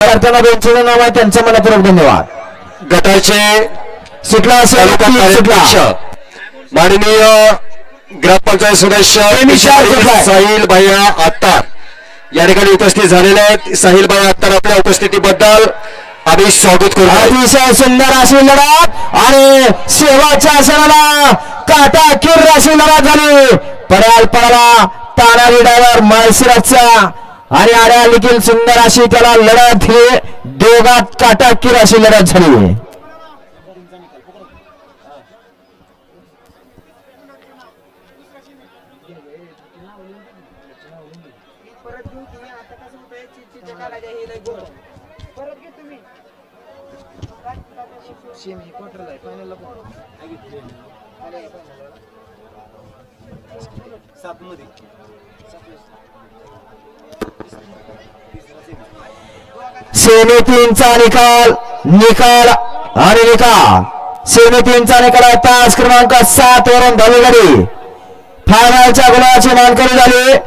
करताना बेंचचं नाव आहे त्यांचं मनापूर्वक धन्यवाद. गटाचे सुटला असेल माननीय ग्रामपंचायत सदस्य. साहिल भैया आत्तार. या ठिकाणी उपस्थित झालेले आहेत. साहिल भाई आत्तार आपल्या उपस्थितीबद्दल आम्ही स्वागत करतो अतिशय सुंदर अशी लढत आणि शेवटच्या क्षणाला काटा किर अशी लढत झाली. पडाला तानाजी ड्रायव्हर माळशिरसचा आणि आड्या देखील सुंदर अशी त्याला लढत हे दोघात काटाकीर अशी लढत झाली सेमी तीनचा निकाल निकाल आणि निकाल. सेमी तीनचा निकाल आहे तास क्रमांक सात वरून धावी गाडी फायनलच्या गुणाची मानकरी झाली.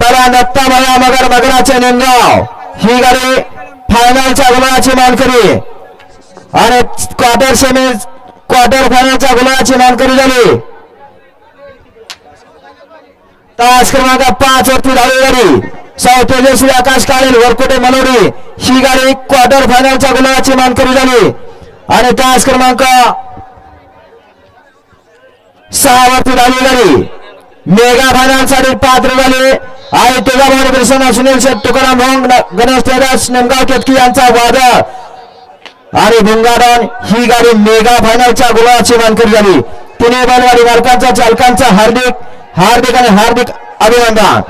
पहिला दत्ता भया मगर मगराचे निमगाव ही गाडी फायनलच्या गुणाची मानकरी. आणि क्वार्टर सेमी क्वार्टर फायनलच्या गुणाची मानकरी झाली. तास क्रमांक पाच वरती धावली गाडी. सौ तेजस्वी आकाश काळील वरकोटे मनोरी ही गाडी क्वार्टर फायनलच्या गुलाबाची मानकरी झाली. आणि तास क्रमांक सहा वरती धावली गाडी. मेगा फायनलसाठी पात्र झाले. आणि तुझा भाऊ प्रसन्न सुनील शेठ तुकाराम भोंग गणेश तेजस निमगाव केतकी यांचा वादळ. आणि भुंगाडन ही गाडी मेगा फायनलच्या गुलाबाची मानकरी झाली. तिन्ही बैलगाडी मालकांचा चालकांचा हार्दिक हार्दिक आणि हार्दिक अभिनंदन.